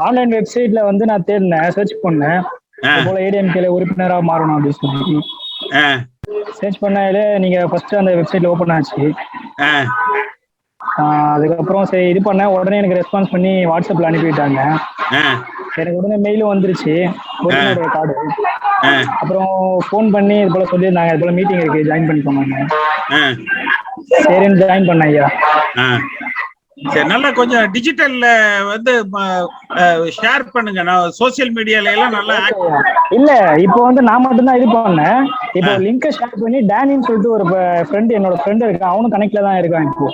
Online வெப்சைட்ல வந்து நான் தேடினேன் சர்ச் பண்ணேன். போல ஏடிஎம்கேல உறுப்பினரா மாறணும் அப்படின்னு சொல்லி சர்ச் பண்ணாலே நீங்க ஃபர்ஸ்ட் அந்த வெப்சைட்ல ஓப்பன் ஆச்சு. அதுக்கப்புறம் சரி இது பண்ணேன். உடனே எனக்கு ரெஸ்பான்ஸ் பண்ணி வாட்ஸ்அப்ல அனுப்பிவிட்டாங்க. ஆ, எனக்கு உடனே மெயிலும் வந்துருச்சு. கார்டு அப்புறம் ஃபோன் பண்ணி இது போல சொல்லியிருந்தாங்க. இது போல மீட்டிங் இருக்கு ஜாயின் பண்ணிக்கோங்க சரின்னு ஜாயின் பண்ணேன் ஐயா. சரி நல்லா கொஞ்சம் டிஜிட்டல்ல வந்து ஷேர் பண்ணுங்க. நான் சோசியல் மீடியால எல்லாம் நல்லா இல்ல இப்போ வந்து நான் மட்டும்தான் இது பண்ணேன். இப்போ லிங்கை ஷேர் பண்ணி டேனின்னு சொல்லிட்டு ஒரு ஃப்ரெண்ட் என்னோட ஃப்ரெண்ட் இருக்கான் அவனும் கனெக்ட்ல தான் இருக்கான் இப்போ.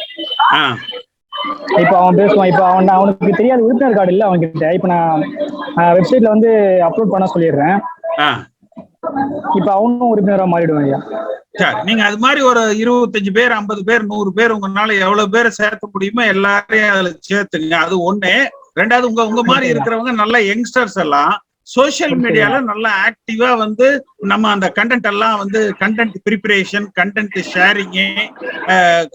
இப்போ அவன் பேசுவான். இப்போ அவன் அவனுக்கு தெரியாத உறுப்பினர் கார்டு இல்ல அவன்கிட்ட. இப்போ நான் வெப்சைட்ல வந்து அப்லோட் பண்ண சொல்லிடுறேன். இப்போ அவனும் உறுப்பினரா மாறிடுவான் ஐயா. சரி நீங்க அது மாதிரி ஒரு இருபத்தஞ்சு பேர் ஐம்பது பேர் நூறு பேர் உங்களால எவ்வளவு பேரை சேர்க்க முடியுமோ எல்லாரையும் அதுல சேர்த்துங்க. அது ஒண்ணு. ரெண்டாவது உங்க உங்க மாதிரி இருக்கிறவங்க நல்ல யங்ஸ்டர்ஸ் எல்லாம் சோசியல். மீடியால நல்லா ஆக்டிவா வந்து நம்ம அந்த கண்டென்ட் எல்லாம் வந்து content preparation content sharing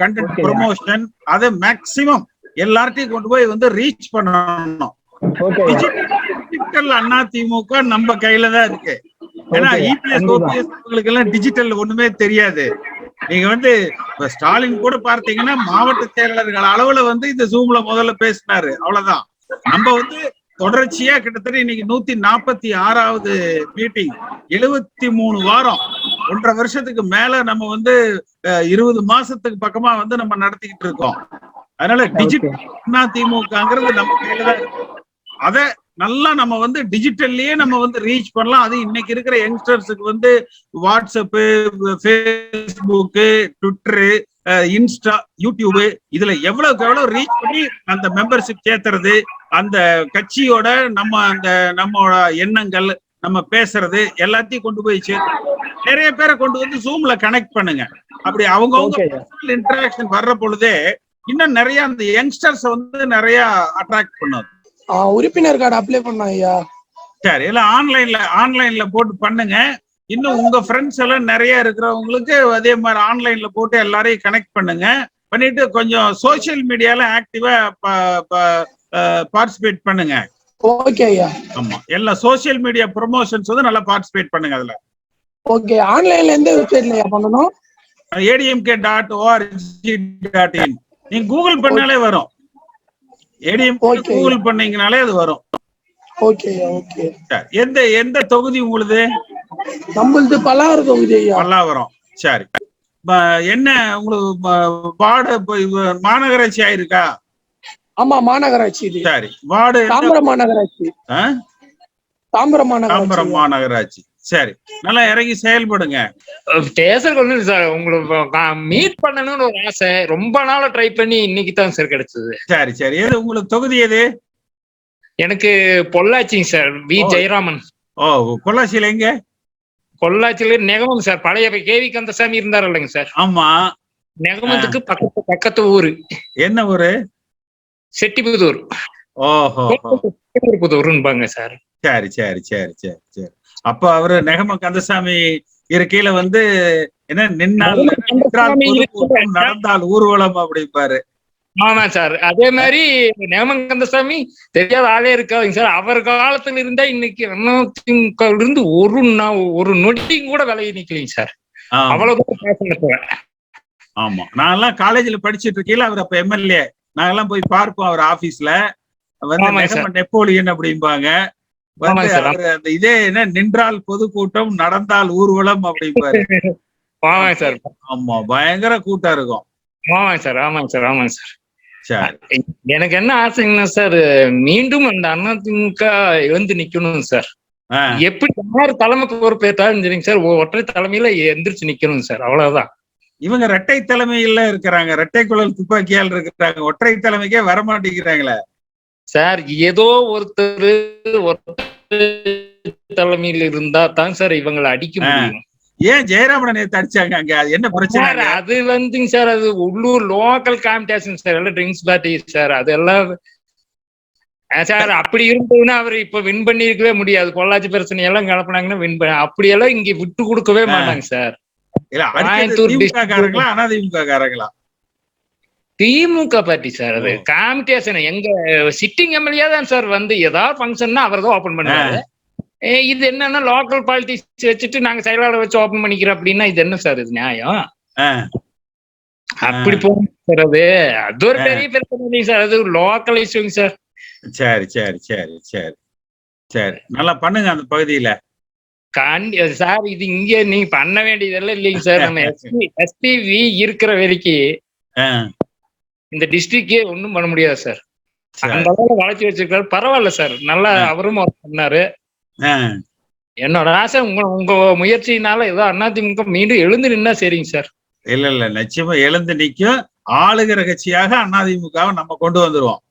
content. Promotion அதை மேக்சிமம் எல்லார்ட்டையும் கொண்டு போய் வந்து ரீச் பண்ணணும். டிஜிட்டல் அண்ணா திமுக நம்ம கையில தான் இருக்கு. ஏன்னா இபிஎஸ். ஓபிஎஸ் உங்களுக்கு எல்லாம் டிஜிட்டல் ஒண்ணுமே தெரியாது. நீங்க வந்து ஸ்டாலின் கூட பார்த்தீங்கன்னா மாவட்ட செயலாளர்கள் அளவுல வந்து இந்த ஜூம்ல முதல்ல பேசினாரு. அவ்வளவுதான். நம்ம வந்து தொடர்ச்சியா கிட்டத்தட்ட இன்னைக்கு நூத்தி நாற்பத்தி ஆறாவது மீட்டிங் எழுபத்தி மூணு வாரம். ஒன்றரை வருஷத்துக்கு மேல நம்ம வந்து இருபது மாசத்துக்கு பக்கமா வந்து நம்ம நடத்திக்கிட்டு இருக்கோம். அதனால டிஜிட்டல் திமுகங்கிறது நம்ம கையில தான் அத நல்லா நம்ம வந்து டிஜிட்டல்லயே நம்ம வந்து ரீச் பண்ணலாம். அது இன்னைக்கு இருக்கிற யங்ஸ்டர்ஸுக்கு வந்து WhatsApp Facebook Twitter Insta YouTube இதுல எவ்வளவுக்கு எவ்வளவு ரீச் பண்ணி அந்த மெம்பர்ஷிப் சேர்த்துறது அந்த கட்சியோட நம்ம அந்த நம்மளோட எண்ணங்கள் நம்ம பேசுறது எல்லாத்தையும் கொண்டு போய் சேர்த்து நிறைய பேரை கொண்டு வந்து ஜூம்ல கனெக்ட் பண்ணுங்க. அப்படி அவங்கவுங்க இன்டராக்ஷன் வர்ற பொழுதே இன்னும் நிறைய அந்த யங்ஸ்டர்ஸ் வந்து நிறைய அட்ராக்ட் பண்ணுது உறுப்பினர் கார்டு அப்ளை பண்ணோம் ஐயா. சரி இல்ல ஆன்லைன்ல ஆன்லைன்ல போட்டு பண்ணுங்க. இன்னும் உங்க ஃப்ரெண்ட்ஸ் எல்லாம் நிறைய இருக்கிறவங்களுக்கு அதே மாதிரி ஆன்லைன்ல போட்டு எல்லாரையும் கனெக்ட் பண்ணுங்க. பண்ணிட்டு கொஞ்சம் சோஷியல் மீடியால ஆக்டிவா பார்ட்டிசிபேட் பண்ணுங்க. ஓகே ஐயா. ஆமா எல்லா சோஷியல் மீடியா ப்ரொமோஷன்ஸ் வந்து நல்லா பார்ட்டிசிபேட் பண்ணுங்க அதுல. ஓகே ஆன்லைன்ல எந்த வெப்சைட்ல ஐயா பண்ணணும்? ADMK dot org dot in நீங்க கூகுள் பண்ணாலே வரும். Okay. கூகுள் பண்ணீங்கனாலே அது வரும். ஓகே ஓகே சரி. எந்த எந்த தொகுதி உங்களுது? நம்மளது பல்லாறு தொகுதி பல்லாவரம். சரி. என்ன உங்களுக்கு வார்டு மாநகராட்சி ஆயிருக்கா? ஆமா மாநகராட்சி சரி. வார்டு தாம்பரம் மாநகராட்சி? தாம்பரம் மாநகராட்சி. தாம்பரம் மாநகராட்சி. சரி நல்லா இறங்கி செயல்படுங்க. பேசுறது ஒண்ணு சார். உங்களுக்கு மீட் பண்ணணும்னு ஒரு ஆசை. ரொம்ப நாளா ட்ரை பண்ணி இன்னைக்கு தான் சார் கிடைச்சது. சரி சரி. எது உங்களுக்கு தொகுதி எது? எனக்கு பொள்ளாச்சிங்க சார் வி. ஜெயராமன். ஓ பொள்ளாச்சியில எங்க? பொள்ளாச்சியில நெகமம் சார். பழைய கேவி கந்தசாமி இருந்தார் இல்லைங்க சார். ஆமா. நெகமத்துக்கு பக்கத்து பக்கத்து ஊரு. என்ன ஊரு? செட்டிபுதூர். ஓஹோ புதூர்ன்பாங்க சார். சரி சரி சரி சரி சரி. அப்ப அவரு நெகம கந்தசாமி இருக்கையில வந்து என்ன நின்னால் நடந்தால் ஊர்வலம் அப்படிம்பாரு. ஆமா சார். அதே மாதிரி நேமன் கந்தசாமி தெரியாத ஆளே இருக்காதுங்க சார் அவர் காலத்துல இருந்தா இன்னைக்கு அதிமுக இருந்து ஒரு நா- ஒரு நொடியும் கூட விலகி நிக்கலைங்க சார். அவ்வளவு பேசுங்க ஆமா. நான் எல்லாம் காலேஜ்ல படிச்சிட்டு இருக்கையில அவர் அப்ப எம்எல்ஏ நாங்கெல்லாம் போய் பார்ப்போம் அவர் ஆபீஸ்ல. வந்து நெப்போலியன் அப்படிம்பாங்க. அந்த இதே என்ன நின்றால் பொதுக்கூட்டம் நடந்தால் ஊர்வலம் அப்படிம்பாரு. ஆமாங்க சார். ஆமா பயங்கர கூட்டம் இருக்கும். ஆமாங்க சார் ஆமாங்க சார் ஆமாங்க சார். எனக்கு என்ன ஆசைங்கன்னா சார் மீண்டும் அந்த அதிமுக வந்து நிக்கணும் சார். எப்படி யார் தலைமை பொறுப்பேற்றாலும் சரிங்க சார் ஒற்றை தலைமையில எந்திரிச்சு நிக்கணும் சார் அவ்வளவுதான். இவங்க இரட்டை தலைமையில இருக்கிறாங்க இரட்டை குழல் துப்பாக்கியால் இருக்கிறாங்க ஒற்றை தலைமைக்கே வர மாட்டேங்கிறாங்களே சார் ஏதோ ஒருத்தர் தலைமையில் இருந்தா தான் சார் இவங்களை அடிக்க. முடியும். ஏன் ஜெயராமனை நேத்து அடிச்சாங்க அங்க? அது என்ன பிரச்சனை அது வந்துங்க சார் அது உள்ளூர் லோக்கல் காம்படிஷன் சார். எல்லாம் ட்ரிங்க்ஸ் பார்ட்டி சார். அதெல்லாம் சார் அப்படி இருந்ததுன்னா அவர் இப்ப வின் பண்ணிருக்கவே முடியாது. பொள்ளாச்சி பிரச்சனை எல்லாம் கலப்புனாங்கன்னா வின் பண்ண அப்படியெல்லாம் இங்க விட்டு கொடுக்கவே. மாட்டாங்க சார். இல்ல கோயம்புத்தூர் திமுக district- காரங்களா அதிமுக காரங்களா திமுக பார்ட்டி சார் அது. காம்படிஷன் எங்க சிட்டிங் எம்எல்ஏ தான் சார் வந்து. ஏதாவது ஃபங்க்ஷன்னா அவர் தான் ஓபன் பண்ணுவாரு ஏ, இது என்னன்னா லோக்கல் பாலிட்டிக்ஸ் வச்சுட்டு நாங்க செயலாளர் வச்சு ஓபன் பண்ணிக்கிறோம் அப்படின்னா இது என்ன சார் இது நியாயம்? அப்படி போகும் சார் அது. அது ஒரு பெரிய பிரச்சனை இல்லைங்க சார். அது லோக்கல் இஷ்யூங்க சார். சரி சரி சரி சரி சரி. நல்லா பண்ணுங்க அந்த பகுதியில. காண்டி சார் இது இங்க நீங்க பண்ண வேண்டியதெல்லாம் இல்லைங்க சார். நம்ம எஸ்பி எஸ்பிவி இருக்கிற வரைக்கும் இந்த டிஸ்ட்ரிக்டே ஒண்ணும் பண்ண முடியாது சார். அந்த அளவுக்கு வளர்ச்சி வச்சிருக்காரு. பரவாயில்ல சார் நல்லா அவரும் பண்ணாரு. ஆ, என்னோட ஆசை உங்க உங்க முயற்சியினால ஏதோ அதிமுக மீண்டும் எழுந்து நின்னா சரிங்க சார் இல்ல இல்ல. நிச்சயமா எழுந்து நிக்கும். ஆளுகிற கட்சியாக அதிமுகவை நம்ம கொண்டு வந்துருவோம்.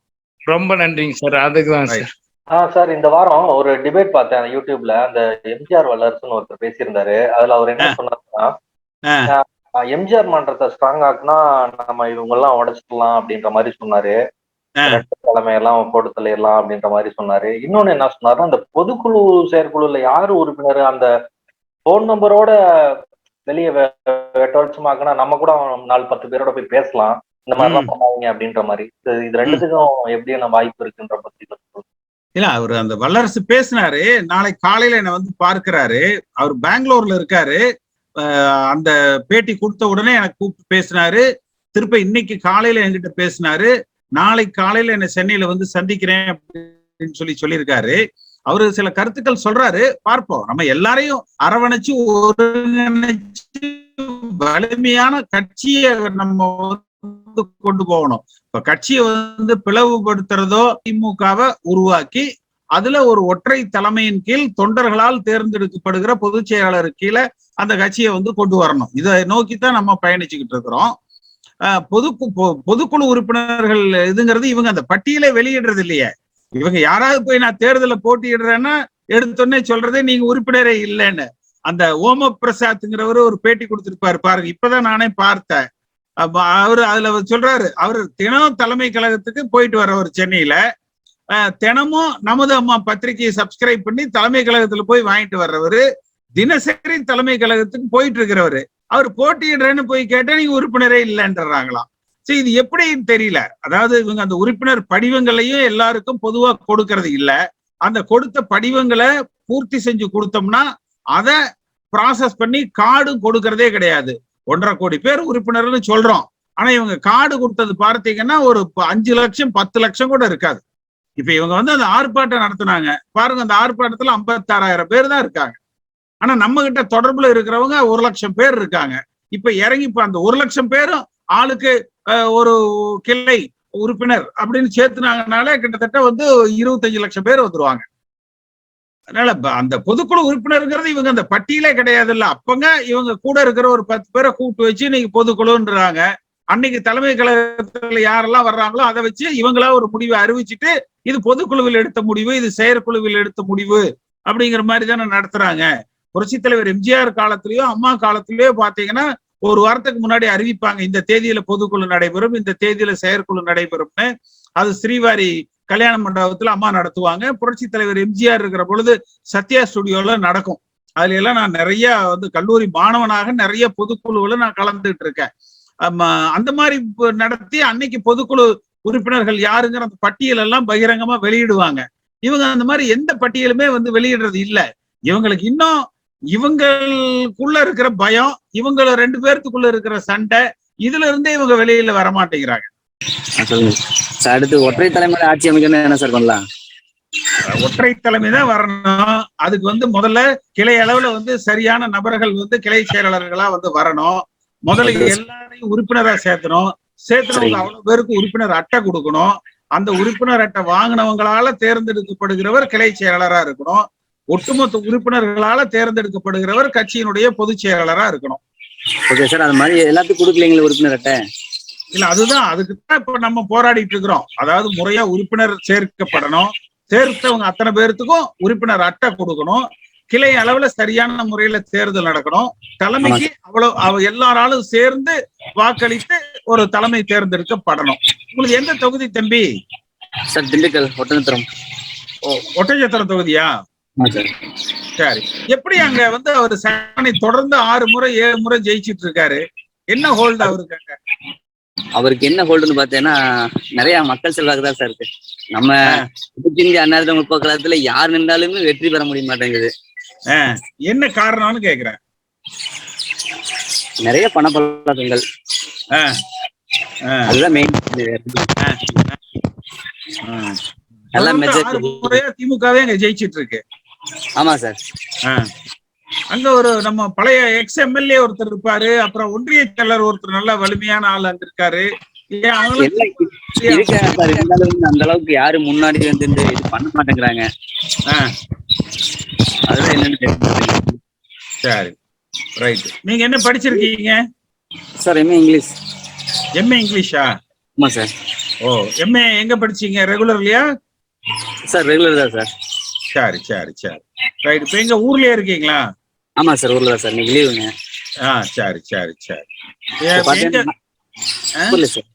ரொம்ப நன்றிங்க சார் அதுக்கு தான் சார் ஆ சார் இந்த வாரம் ஒரு டிபேட் பார்த்தேன் யூடியூப்ல அந்த எம்ஜிஆர் வல்லரசுன்னு ஒருத்தர் பேசியிருந்தாரு. அதுல அவர் என்ன சொன்னாருன்னா எம்ஜிஆர் மன்றத்தை ஸ்ட்ராங் ஆக்குனா நம்ம இவங்க எல்லாம் உடைச்சிடலாம் அப்படின்ற மாதிரி சொன்னாரு. ஆ. ரெட்டை தலைமை எல்லாம் போட்டு தள்ளிடலாம் அப்படின்ற மாதிரி சொன்னாரு. இன்னொன்னு என்ன சொன்னாருன்னா அந்த பொதுக்குழு செயற்குழுல யாரு உறுப்பினர்? அந்த போன் நம்பரோட வெளியே வெட்டவச்சமாக்குனா நம்ம கூட நாலு பத்து பேரோட போய் பேசலாம். இந்த மாதிரி எல்லாம் பண்ணாதீங்க அப்படின்ற மாதிரி. இது ரெண்டுத்துக்கும் எப்படி நம்ம வாய்ப்பு இருக்குன்ற பத்தி. இல்ல அவர் அந்த வல்லரசு பேசினாரு. நாளை காலையில என்ன வந்து பார்க்கிறாரு. அவர் பெங்களூர்ல இருக்காரு. அந்த பேட்டி கொடுத்த உடனே எனக்கு கூப்பிட்டு பேசினாரு. திருப்ப இன்னைக்கு காலையில என்கிட்ட பேசினாரு. நாளை காலையில என்ன சென்னையில வந்து சந்திக்கிறேன் அப்படின்னு சொல்லி சொல்லியிருக்காரு. அவரு சில கருத்துக்கள் சொல்றாரு. பார்ப்போம். நம்ம எல்லாரையும் அரவணைச்சு ஒருங்கிணைச்சு வலிமையான கட்சியை நம்ம வந்து கொண்டு போகணும். இப்ப கட்சியை வந்து பிளவுபடுத்துறதோ திமுகவை உருவாக்கி அதுல ஒரு ஒற்றை தலைமையின் கீழ் தொண்டர்களால் தேர்ந்தெடுக்கப்படுகிற பொதுச் செயலாளர் கீழே அந்த கட்சியை வந்து கொண்டு வரணும். இதை நோக்கித்தான் நம்ம பயணிச்சுக்கிட்டு இருக்கிறோம். பொது பொ- பொதுக்குழு உறுப்பினர்கள் இதுங்கிறது இவங்க அந்த பட்டியலை வெளியிடுறது இல்லையே. இவங்க யாராவது போய் நான் தேர்தல போட்டியிடுறேன்னா எடுத்தோடனே சொல்றதே நீங்க உறுப்பினரே இல்லைன்னு. அந்த ஓம பிரசாத்ங்கிறவர் ஒரு பேட்டி கொடுத்துருப்பாரு பாருங்க. இப்பதான் நானே பார்த்தேன். அவரு அதுல அவர் சொல்றாரு. அவர் தினம் தலைமை கழகத்துக்கு போயிட்டு வர்றவர் சென்னையில தினமும் நமது அம்மா பத்திரிகையை சப்ஸ்கிரைப் பண்ணி தலைமை கழகத்துல போய் வாங்கிட்டு வர்றவரு தினசரி தலைமை கழகத்துக்கு போயிட்டு இருக்கிறவரு. அவர் போட்டியிடுறேன்னு போய் கேட்டா நீங்க உறுப்பினரே இல்லைன்றாங்களாம் சரி இது எப்படின்னு தெரியல. அதாவது இவங்க அந்த உறுப்பினர் படிவங்களையும் எல்லாருக்கும் பொதுவா கொடுக்கறது இல்ல. அந்த கொடுத்த படிவங்களை பூர்த்தி செஞ்சு கொடுத்தோம்னா அதை ப்ராசஸ் பண்ணி கார்டும் கொடுக்கறதே கிடையாது. ஒன்றரை கோடி பேர் உறுப்பினர்னு சொல்றோம். ஆனா இவங்க கார்டு கொடுத்தது பார்த்தீங்கன்னா ஒரு ப- அஞ்சு லட்சம் பத்து லட்சம் கூட இருக்காது. இப்ப இவங்க வந்து அந்த ஆர்ப்பாட்டம் நடத்துனாங்க. பாருங்க அந்த ஆர்ப்பாட்டத்துல ஐம்பத்தாறாயிரம் பேர் தான் இருக்காங்க. ஆனா நம்ம கிட்ட தொடர்புல இருக்கிறவங்க ஒரு லட்சம் பேர் இருக்காங்க. இப்ப இறங்கி இப்ப அந்த ஒரு லட்சம் பேரும் ஆளுக்கு ஒரு கிளை உறுப்பினர் அப்படின்னு சேர்த்துனாங்கனால கிட்டத்தட்ட வந்து இருபத்தஞ்சு லட்சம் பேர் வந்துருவாங்க. அதனால அந்த பொதுக்குழு உறுப்பினருங்கிறது இவங்க அந்த பட்டியலே கிடையாது இல்ல அப்பங்க இவங்க கூட இருக்கிற ஒரு பத்து பேரை கூப்பிட்டு வச்சு இன்னைக்கு பொதுக்குழுன்றாங்க. அன்னைக்கு தலைமை கழகத்துல யாரெல்லாம் வர்றாங்களோ அதை வச்சு இவங்களா ஒரு முடிவை அறிவிச்சிட்டு இது பொதுக்குழுவில் எடுத்த முடிவு இது செயற்குழுவில் எடுத்த முடிவு அப்படிங்கிற மாதிரி தானே நடத்துறாங்க. புரட்சி தலைவர் எம்ஜிஆர் காலத்திலயோ அம்மா காலத்திலயோ பாத்தீங்கன்னா ஒரு வாரத்துக்கு முன்னாடி அறிவிப்பாங்க இந்த தேதியில பொதுக்குழு நடைபெறும் இந்த தேதியில செயற்குழு நடைபெறும்னு. அது ஸ்ரீவாரி கல்யாண மண்டபத்துல அம்மா நடத்துவாங்க. புரட்சித் தலைவர் எம்ஜிஆர் இருக்கிற பொழுது சத்யா ஸ்டுடியோல நடக்கும். அதுல எல்லாம் நான் நிறைய வந்து கல்லூரி மாணவனாக நிறைய பொதுக்குழுவில் நான் கலந்துட்டு இருக்கேன். அந்த மாதிரி நடத்தி அன்னைக்கு பொதுக்குழு உறுப்பினர்கள் யாருங்கிற அந்த பட்டியல் எல்லாம் பகிரங்கமா வெளியிடுவாங்க. இவங்க அந்த மாதிரி எந்த பட்டியலுமே வந்து வெளியிடுறது இல்ல. இவங்களுக்கு இன்னும் இவங்களுக்குள்ள இருக்கிற பயம் இவங்கள ரெண்டு பேர்த்துக்குள்ள இருக்கிற சண்டை இதுல இருந்தே இவங்க வெளியில வர மாட்டேங்கிறாங்க அடுத்து ஒற்றை தலைமையில ஆட்சி அமைக்கணும் என்ன சார் பண்ணலாம்? ஒற்றை தலைமை தான் வரணும். அதுக்கு வந்து முதல்ல கிளை அளவுல வந்து சரியான நபர்கள் வந்து கிளை செயலாளர்களா வந்து வரணும். முதல்ல எல்லாரையும் உறுப்பினரா சேர்த்தணும். சேர்த்தனவங்க. அவ்வளவு பேருக்கு உறுப்பினர் அட்டை கொடுக்கணும். அந்த உறுப்பினர் அட்டை வாங்கினவங்களால தேர்ந்தெடுக்கப்படுகிறவர் கிளை செயலாளரா இருக்கணும். ஒட்டுமொத்த உறுப்பினர்களால தேர்ந்தெடுக்கப்படுகிறவர் கட்சியினுடைய பொதுச் செயலாளரா இருக்கணும். ஓகே சார் அது மாதிரி எல்லாத்துக்கும் கொடுக்கலீங்களா உறுப்பினர் அட்டை? இல்ல அதுதான். அதுக்கு தான் இப்ப நம்ம போராடிட்டு இருக்கிறோம். அதாவது முறையா உறுப்பினர் சேர்க்கப்படணும். சேர்த்தவங்க அத்தனை பேர்த்துக்கும் உறுப்பினர் அட்டை கொடுக்கணும். கிளை அளவுல சரியான முறையில தேர்தல் நடக்கணும். தலைமைக்கு அவ்வளவு அவ எல்லாராலும் சேர்ந்து வாக்களித்து ஒரு தலைமை தேர்ந்தெடுக்கப்படணும். உங்களுக்கு எந்த தொகுதி தம்பி? சார் திண்டுக்கல் ஒட்டனத்திரம் ஓ, ஒட்டஞ்சத்திரம் தொகுதியா? சார். சரி. எப்படி அங்க வந்து அவர் சட்டனை தொடர்ந்து ஆறு முறை ஏழு முறை ஜெயிச்சிட்டு இருக்காரு? என்ன ஹோல்டு அவருக்கு அங்க? அவருக்கு என்ன ஹோல்டுன்னு பார்த்தீங்கன்னா நிறைய மக்கள் செல்வாக்கு தான் சார் இருக்கு. நம்ம புதுச்சிந்தி அண்ணாதிர முற்போக்கலத்துல யார் நின்றாலுமே வெற்றி பெற முடிய மாட்டேங்குது. என்ன காரணம்னு கேக்குறேன். நிறைய பணப்பழக்கங்கள். அதுதான் மெயின் முறையா திமுகவே அங்க ஜெயிச்சிட்டு இருக்கு ஆமா சார். அங்க ஒரு நம்ம பழைய எக்ஸ் எம்எல்ஏ ஒருத்தர் இருப்பாரு அப்புறம் ஒன்றிய செயலர் ஒருத்தர் நல்ல வலிமையான ஆள் அங்க இருக்காரு எல்லாம் அந்த அளவுக்கு யாரு முன்னாடி வந்து இந்த இது பண்ண மாட்டேங்கிறாங்க. அதுதான் என்னன்னு சரி. ரைட் நீங்க என்ன படிச்சிருக்கீங்க? சார் எம்ஏ இங்கிலீஷ் எம்ஏ இங்கிலீஷா ஆமா சார். ஓ எம்ஏ எங்க படிச்சீங்க? ரெகுலர்லயா சார் ரெகுலர் தான் சார். சரி சரி சரி. ரைட் இப்ப எங்க ஊர்லயே இருக்கீங்களா? ஆமா சார் ஊர்ல தான் சார். இன்னைக்கு லீவுங்க ஆ சரி சரி சரி. ஏ, எங்க-? புரியல சார்.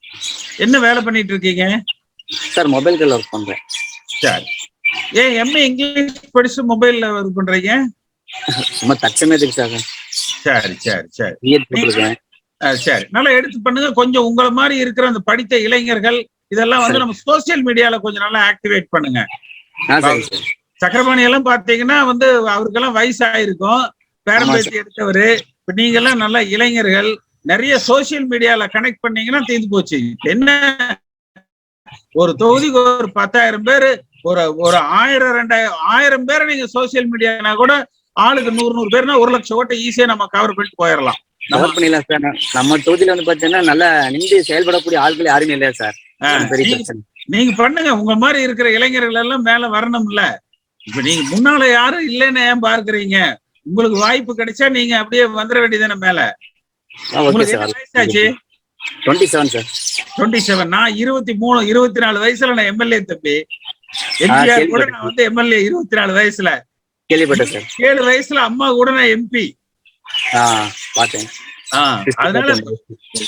என்ன வேலை பண்ணிட்டு இருக்கீங்க? சார் மொபைல் கடையில் ஒர்க் பண்றேன். சரி. ஏன் எம்ஏ இங்கிலீஷ் படிச்சு மொபைல்ல ஒர்க் பண்றீங்க? சும்மா தச்சமேதுக்கு சார். சரி சரி சரி. பிஎட் போட்டிருக்கேன். சரி. நல்லா எடுத்து பண்ணுங்க. கொஞ்சம் உங்களை மாதிரி இருக்கிற அந்த படித்த இளைஞர்கள் இதெல்லாம் வந்து நம்ம சோசியல் மீடியால கொஞ்சம் நல்லா ஆக்டிவேட் பண்ணுங்க. சக்கரபாணி எல்லாம் பாத்தீங்கன்னா வந்து அவருக்கெல்லாம் வயசாயிருக்கும். பேரம்பேத்தி எடுத்தவரு. இப்ப நீங்க எல்லாம் நல்ல இளைஞர்கள். நிறைய சோசியல் மீடியால கனெக்ட் பண்ணீங்கன்னா தீர்ந்து போச்சு. என்ன? ஒரு தொகுதிக்கு ஒரு பத்தாயிரம் பேரு ஒரு ஒரு ஆயிரம் ரெண்டாயிரம் ஆயிரம் பேரை நீங்க சோசியல் மீடியானா கூட ஆளுக்கு நூறு நூறு பேர்னா ஒரு லட்சம் ஓட்டை ஈஸியா நம்ம கவர் பண்ணிட்டு போயிடலாம். கவர் பண்ணிடலாம் சார். நம்ம தொகுதியில வந்து பாத்தீங்கன்னா நல்லா நின்று செயல்படக்கூடிய ஆட்கள் யாருமே இல்லையா சார்? பெரிய நீங்க- பிரச்சனை. நீங்க பண்ணுங்க. உங்க மாதிரி இருக்கிற இளைஞர்கள் எல்லாம் மேல வரணும்ல. இப்ப நீங்க முன்னால யாரும் இல்லைன்னு ஏன் பார்க்கறீங்க? உங்களுக்கு வாய்ப்பு கிடைச்சா நீங்க அப்படியே வந்துட வேண்டியதானே மேல. வயசாச்சு twenty seven sir. Twenty seven நான் இருபத்தி மூணு இருபத்தி நாலு வயசுல நான் எம்எல்ஏ தம்பி. எம்ஜிஆர் கூட நான் வந்து எம்எல்ஏ இருபத்தி நாலு வயசுல. கேள்விப்பட்டேன் சார். ஏழு வயசுல அம்மா கூட நான் எம்பி பார்த்தேன் அதனால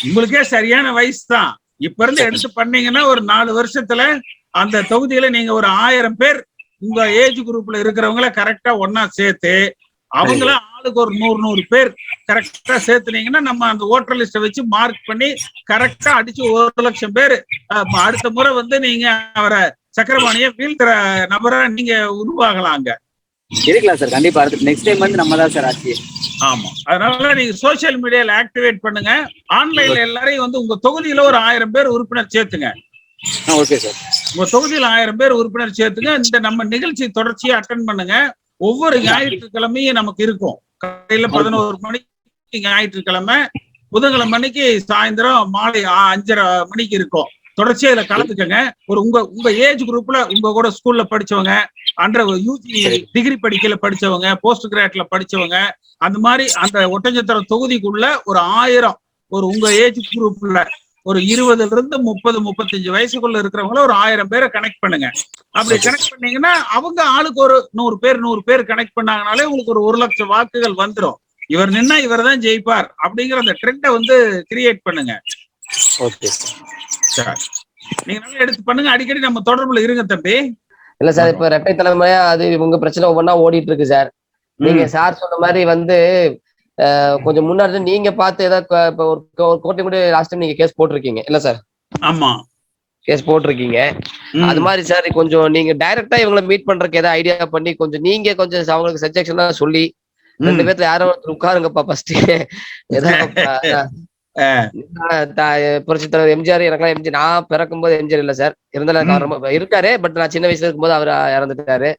உங்களுக்கே சரியான வயசு தான். இப்ப இருந்து எடுத்து பண்ணீங்கன்னா ஒரு நாலு வருஷத்துல அந்த தொகுதியில நீங்க ஒரு ஆயிரம் பேர் உங்க ஏஜ் குரூப்ல இருக்கிறவங்கள கரெக்டா ஒன்னா சேர்த்து அவங்கள ஆளுக்கு ஒரு நூறு நூறு பேர் கரெக்டா சேர்த்துனீங்கன்னா நம்ம அந்த ஓட்டர் லிஸ்ட வச்சு மார்க் பண்ணி கரெக்டா அடிச்சு ஒரு லட்சம் பேர் அடுத்த முறை வந்து நீங்க அவரை சக்கரபாணிய வீழ்த்துற நபரா நீங்க உருவாகலாம் இருக்கலாம் சார் கண்டிப்பா. அடுத்து நெக்ஸ்ட் டைம் வந்து நம்ம தான் சார் ஆச்சு ஆமா. அதனால நீங்க சோசியல் மீடியால ஆக்டிவேட் பண்ணுங்க. ஆன்லைன்ல எல்லாரையும் வந்து உங்க தொகுதியில ஒரு ஆயிரம் பேர் உறுப்பினர் சேர்த்துங்க. Okay sir. உங்க தொகுதியில ஆயிரம் பேர் உறுப்பினர் சேர்த்துங்க. இந்த நம்ம நிகழ்ச்சி தொடர்ச்சியா அட்டன் பண்ணுங்க. ஒவ்வொரு ஞாயிற்றுக்கிழமையும் நமக்கு இருக்கும். காலையில பதினோரு மணிக்கு ஞாயிற்றுக்கிழமை புதன்கிழமை மணிக்கு சாயந்தரம் மாலை அஞ்சரை மணிக்கு இருக்கும். தொடர்ச்சியா இதுல கலந்துக்கங்க. ஒரு உங்க உங்க ஏஜ் குரூப்ல உங்க கூட ஸ்கூல்ல படிச்சவங்க அண்டர் யூஜி. டிகிரி படிக்கல படிச்சவங்க போஸ்ட் கிராட்ல படிச்சவங்க அந்த மாதிரி அந்த ஒட்டஞ்சத்திரம் தொகுதிக்குள்ள ஒரு ஆயிரம் ஒரு உங்க ஏஜ் குரூப்ல ஒரு இருபதுல இருந்து முப்பது முப்பத்தஞ்சு வயசுக்குள்ள இருக்கிறவங்கள ஒரு ஆயிரம் பேரை கனெக்ட் பண்ணுங்க அப்படி. கனெக்ட் பண்ணீங்கன்னா அவங்க ஆளுக்கு ஒரு நூறு பேர் நூறு பேர் கனெக்ட் பண்ணாங்கனாலே உங்களுக்கு ஒரு ஒரு லட்சம் வாக்குகள் வந்துரும் இவர் நின்னா இவர் தான் ஜெயிப்பார் அப்படிங்கிற அந்த ட்ரெண்டை வந்து கிரியேட் பண்ணுங்க ஓகே சரி. நீங்க நல்லா எடுத்து பண்ணுங்க அடிக்கடி நம்ம தொடர்புல இருங்க தம்பி இல்ல சார் இப்ப ரெட்டை தலைமையா அது உங்க பிரச்சனை ஒவ்வொன்றா ஓடிட்டு இருக்கு சார். நீங்க சார் சொன்ன மாதிரி வந்து கொஞ்சம் முன்னாடி நீங்க பார்த்து ஏதாவது ஒரு கோட்டை கூட லாஸ்ட் டைம் நீங்க கேஸ் போட்டிருக்கீங்க. இல்ல சார்? ஆமா. கேஸ் போட்டிருக்கீங்க. அது மாதிரி சார் கொஞ்சம் நீங்க டைரக்டா இவங்களை மீட் பண்றதுக்கு ஏதாவது ஐடியா பண்ணி கொஞ்சம் நீங்க கொஞ்சம் அவங்களுக்கு சஜஷனா சொல்லி ரெண்டு. பேர்த்துல யாரோ ஒருத்தர் உட்காருங்கப்பா ஃபர்ஸ்ட் புரட்சி தலைவர் எம்ஜிஆர் எனக்கெல்லாம் எம்ஜி நான் பிறக்கும்போது எம்ஜிஆர் இல்ல சார். இருந்தாலும் ரொம்ப இருக்காரு பட் நான் சின்ன வயசுல இருக்கும்போது அவர் இறந்துட்டாரு.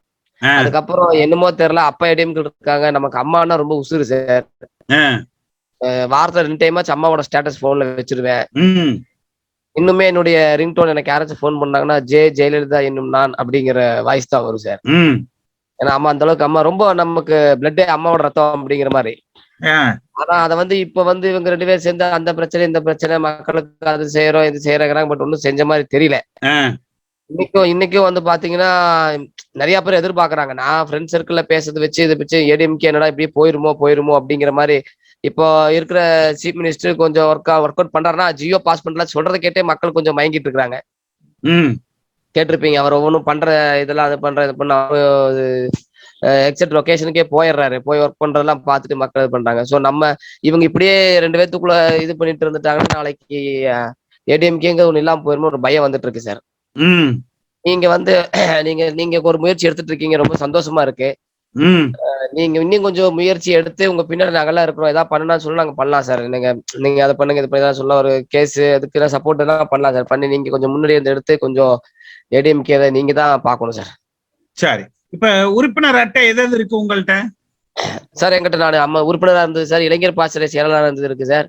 அதுக்கப்புறம் என்னமோ தெரியல அப்பா ஐடியம்கள் இருக்காங்க. நமக்கு அம்மானா ரொம்ப உசுறு சார். வாரத்துல ரெண்டு டைமாச்சும் அம்மாவோட ஸ்டேட்டஸ் போன்ல வச்சிருவேன். இன்னுமே என்னுடைய ரிங்டோன் எனக்கு யாராச்சும் ஃபோன் பண்ணாங்கன்னா ஜே ஜெயலலிதா இன்னும் நான் அப்படிங்கிற வாய்ஸ் தான் வரும் சார். ஏன்னா அம்மா அந்த அளவுக்கு அம்மா ரொம்ப நமக்கு பிளட்டே அம்மாவோட ரத்தம் அப்படிங்கிற மாதிரி. ஆனா அதை வந்து இப்ப வந்து இவங்க ரெண்டு பேரும் சேர்ந்து அந்த பிரச்சனை இந்த பிரச்சனை மக்களுக்கு அது செய்யறோம் இது செய்யறாங்க பட் ஒன்றும் செஞ்ச மாதிரி தெரியல. இன்னைக்கும் இன்னைக்கும் வந்து பாத்தீங்கன்னா நிறைய பேர் எதிர்பார்க்கறாங்க. நான் ஃப்ரெண்ட் சர்க்கிள்ல பேசுறது வச்சு இதை வச்சு ஏடிஎம்கே என்னடா இப்படியே போயிருமோ போயிருமோ அப்படிங்கிற மாதிரி இப்போ இருக்கிற சீஃப் மினிஸ்டர் கொஞ்சம் ஒர்க் ஒர்க் அவுட் பண்றாருன்னா ஜியோ பாஸ் பண்ணலாம் சொல்றதை கேட்டே மக்கள் கொஞ்சம் மயங்கிட்டு இருக்காங்க கேட்டிருப்பீங்க அவர் ஒவ்வொன்றும் பண்ற இதெல்லாம் அது பண்ற இது பண்ண எக்ஸட் லொகேஷனுக்கே போயிடுறாரு. போய் ஒர்க் பண்றதெல்லாம் பார்த்துட்டு மக்கள் இது பண்றாங்க. ஸோ நம்ம இவங்க இப்படியே ரெண்டு பேத்துக்குள்ள இது பண்ணிட்டு இருந்துட்டாங்கன்னா நாளைக்கு ஏடிஎம்கேங்க ஒண்ணு இல்லாம போயிருமோ ஒரு பயம் வந்துட்டு இருக்கு சார் ம். நீங்க வந்து நீங்க நீங்க ஒரு முயற்சி எடுத்துட்டு இருக்கீங்க. ரொம்ப சந்தோஷமா இருக்கு. நீங்க இன்னும் கொஞ்சம் முயற்சி எடுத்து உங்க பின்னாடி நாங்கெல்லாம் இருக்கிறோம். ஏதாவது பண்ணணும்னு சொல்லி நாங்க பண்ணலாம் சார் நீங்க நீங்க அதை பண்ணுங்க. இது பண்ணி தான் சொல்ல ஒரு கேஸ் அதுக்கு சப்போர்ட் எல்லாம் பண்ணலாம் சார் பண்ணி நீங்க கொஞ்சம் முன்னாடி இருந்து எடுத்து கொஞ்சம் ஏடிஎம்கே நீங்க தான் பார்க்கணும் சார் சரி. இப்ப உறுப்பினர் அட்டை எது எது இருக்கு உங்கள்ட்ட? சார் எங்கிட்ட நான் அம்மா உறுப்பினரா இருந்தது சார். இளைஞர் பாசறை செயலாளராக இருந்தது இருக்கு சார்.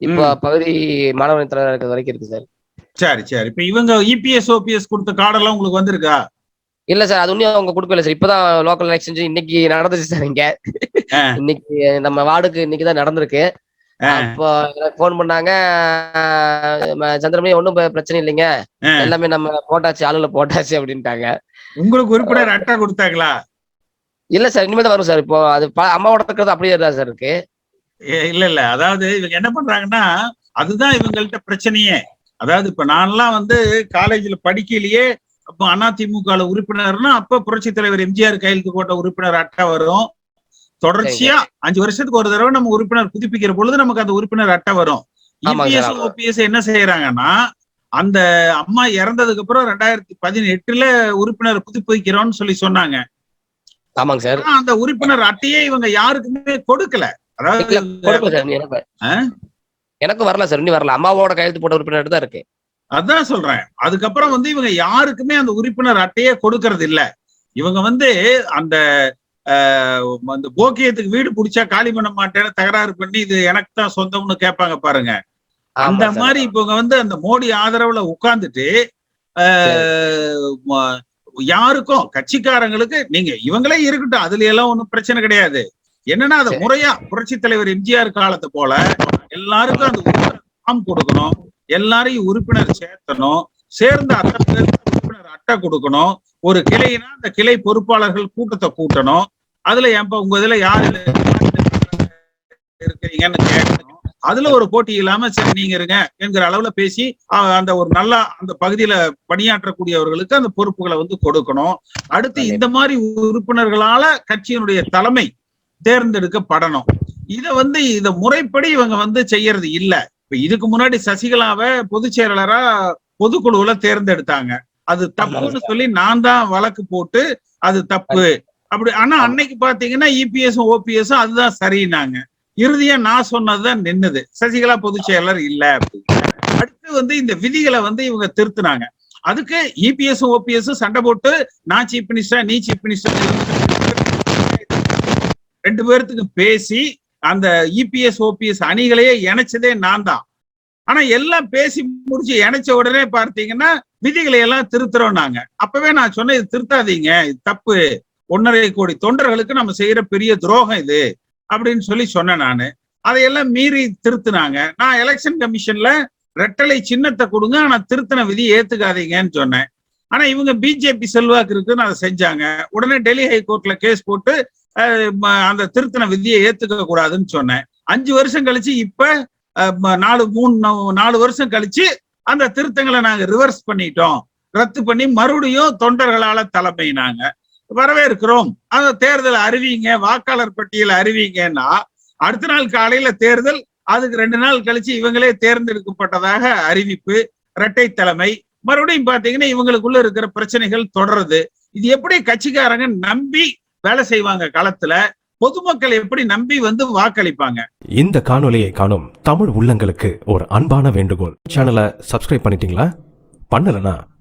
இப்போ. பகுதி மாணவன் தலைவராக இருக்கிறது வரைக்கும் இருக்கு சார். சரி சரி. இப்ப இவங்க E இபிஎஸ் ஓபிஎஸ் கொடுத்த கார்டெல்லாம் உங்களுக்கு வந்திருக்கா? இல்ல சார். அது இன்னும் அவங்க கொடுக்கல சார். இப்பதான் லோக்கல் எலெக்ஷன் இன்னைக்கு நடந்துச்சு சார் இங்க. இன்னைக்கு நம்ம வார்டுக்கு இன்னைக்கு தான் நடந்திருக்கு. அப்போ எனக்கு ஃபோன் பண்ணாங்க சந்திரமணி ஒன்றும் பிரச்சனை இல்லைங்க. எல்லாமே நம்ம போட்டாச்சு ஆளுல போட்டாச்சு அப்படின்ட்டாங்க. உங்களுக்கு உறுப்பினர் அட்டை கொடுத்தாங்களா? இல்ல சார் இனிமேல் தான் வரும் சார். இப்போ அது அம்மாவோட இருக்கிறது அப்படியே தான் சார் இருக்கு. ஏ- இல்ல இல்ல. அதாவது இவங்க என்ன பண்றாங்கன்னா அதுதான் இவங்கள்ட்ட பிரச்சனையே. அதாவது இப்ப நான்லாம் வந்து காலேஜ்ல படிக்கலையே அப்போ அதிமுக உறுப்பினர்னா அப்ப புரட்சி தலைவர் எம்ஜிஆர் கையெழுத்து போட்ட உறுப்பினர் அட்டை வரும். தொடர்ச்சியா அஞ்சு வருஷத்துக்கு ஒரு தடவை நம்ம உறுப்பினர் புதுப்பிக்கிற பொழுது நமக்கு அந்த உறுப்பினர் அட்டை வரும். இபிஎஸ். ஓபிஎஸ் என்ன செய்யறாங்கன்னா அந்த அம்மா இறந்ததுக்கு அப்புறம் ரெண்டாயிரத்தி பதினெட்டுல உறுப்பினர் புதுப்பிக்கிறோம்னு சொல்லி சொன்னாங்க. ஆமாங்க சார். அந்த உறுப்பினர் அட்டையே இவங்க யாருக்குமே கொடுக்கல. அதாவது எனக்கு வரல சார் இன்னும் வரல. அம்மாவோட கையெழுத்து போட்ட உறுப்பினர் தான் இருக்கு. அதான் சொல்றேன். அதுக்கப்புறம் வந்து இவங்க யாருக்குமே அந்த உறுப்பினர் அட்டையே கொடுக்கறது இல்ல. இவங்க வந்து அந்த அந்த போக்கியத்துக்கு வீடு பிடிச்சா காலி பண்ண மாட்டேன்னு தகராறு பண்ணி இது எனக்கு தான் சொந்தம்னு கேட்பாங்க பாருங்க அந்த. மாதிரி இப்ப வந்து அந்த மோடி ஆதரவுல உட்கார்ந்துட்டு யாருக்கும் கட்சிக்காரங்களுக்கு நீங்க இவங்களே இருக்கட்டும் அதுல எல்லாம் ஒண்ணும் பிரச்சனை கிடையாது என்னன்னா அது. முறையா புரட்சி தலைவர் எம்ஜிஆர் காலத்தை போல எல்லாருக்கும் அந்த உறுப்பினர் ஃபார்ம் கொடுக்கணும் எல்லாரையும் உறுப்பினர் சேர்த்தணும் சேர்ந்த அத்தனை பேருக்கு உறுப்பினர் அட்டை கொடுக்கணும் ஒரு கிளைனா அந்த கிளை பொறுப்பாளர்கள் கூட்டத்தை கூட்டணும் அதுல ஏன்பா உங்க இதுல யாரு இருக்கிறீங்கன்னு கேட்கணும் அதுல ஒரு போட்டி இல்லாம சரி நீங்க இருங்க என்கிற அளவுல பேசி அந்த ஒரு நல்ல அந்த பகுதியில பணியாற்றக்கூடியவர்களுக்கு அந்த பொறுப்புகளை வந்து கொடுக்கணும். அடுத்து இந்த மாதிரி உறுப்பினர்களால கட்சியினுடைய தலைமை தேர்ந்தெடுக்கப்படணும். இத வந்து இத முறைப்படி இவங்க வந்து செய்யறது இல்ல. இப்ப இதுக்கு முன்னாடி சசிகலாவை பொதுச் செயலாளரா பொதுக்குழுவுல தேர்ந்தெடுத்தாங்க. அது தப்புன்னு சொல்லி நான் தான் வழக்கு போட்டு அது தப்பு. அப்படி ஆனா அன்னைக்கு பாத்தீங்கன்னா இபிஎஸ் ஓபிஎஸ் அதுதான் சரின்னாங்க இறுதியா நான் சொன்னதுதான் நின்னுது. சசிகலா பொதுச் செயலாளர் இல்ல அப்படின்னு. அடுத்து வந்து இந்த விதிகளை வந்து இவங்க திருத்துனாங்க. அதுக்கு இபிஎஸ் ஓபிஎஸ் சண்டை போட்டு நான் சீஃப் மினிஸ்டர் நீ சீஃப் மினிஸ்டர் ரெண்டு பேர்த்துக்கு பேசி அந்த இபிஎஸ் ஓபிஎஸ் அணிகளையே இணைச்சதே நான் தான். ஆனா எல்லாம் பேசி முடிச்சு இணைச்ச உடனே பார்த்தீங்கன்னா விதிகளை எல்லாம் திருத்துறோம் நாங்க அப்பவே நான் சொன்னேன் இது திருத்தாதீங்க இது தப்பு. ஒன்னரை கோடி தொண்டர்களுக்கு நம்ம செய்யற பெரிய துரோகம் இது அப்படின்னு சொல்லி சொன்னேன் நானு. அதையெல்லாம் மீறி திருத்தினாங்க. நான் எலெக்ஷன் கமிஷன்ல ரெட்டலை சின்னத்தை கொடுங்க ஆனா திருத்தின விதி ஏத்துக்காதீங்கன்னு சொன்னேன். ஆனா இவங்க பிஜேபி செல்வாக்கு இருக்குன்னு அதை செஞ்சாங்க. உடனே டெல்லி ஹைகோர்ட்ல கேஸ் போட்டு அந்த திருத்தின விதியை ஏத்துக்க கூடாதுன்னு சொன்னேன். அஞ்சு வருஷம் கழிச்சு இப்ப நாலு மூணு நாலு வருஷம் கழிச்சு அந்த திருத்தங்களை நாங்க ரிவர்ஸ் பண்ணிட்டோம். ரத்து பண்ணி மறுபடியும் தொண்டர்களால தலைமையினாங்க. வரவேற்கிறோம். அந்த தேர்தல் அறிவிங்க வாக்காளர் பட்டியல் அறிவிங்கன்னா அடுத்த நாள் காலையில தேர்தல் அதுக்கு ரெண்டு நாள் கழிச்சு இவங்களே தேர்ந்தெடுக்கப்பட்டதாக அறிவிப்பு இரட்டை தலைமை. மறுபடியும் பாத்தீங்கன்னா இவங்களுக்குள்ள இருக்கிற பிரச்சனைகள் தொடருது. இது எப்படி கட்சிக்காரங்க நம்பி வேலை செய்வாங்க களத்துல பொதுமக்கள் எப்படி நம்பி வந்து வாக்களிப்பாங்க? இந்த காணொலியை காணும் தமிழ் உள்ளங்களுக்கு ஒரு அன்பான வேண்டுகோள். சேனலை சப்ஸ்கிரைப் பண்ணிட்டீங்களா? பண்ணலனா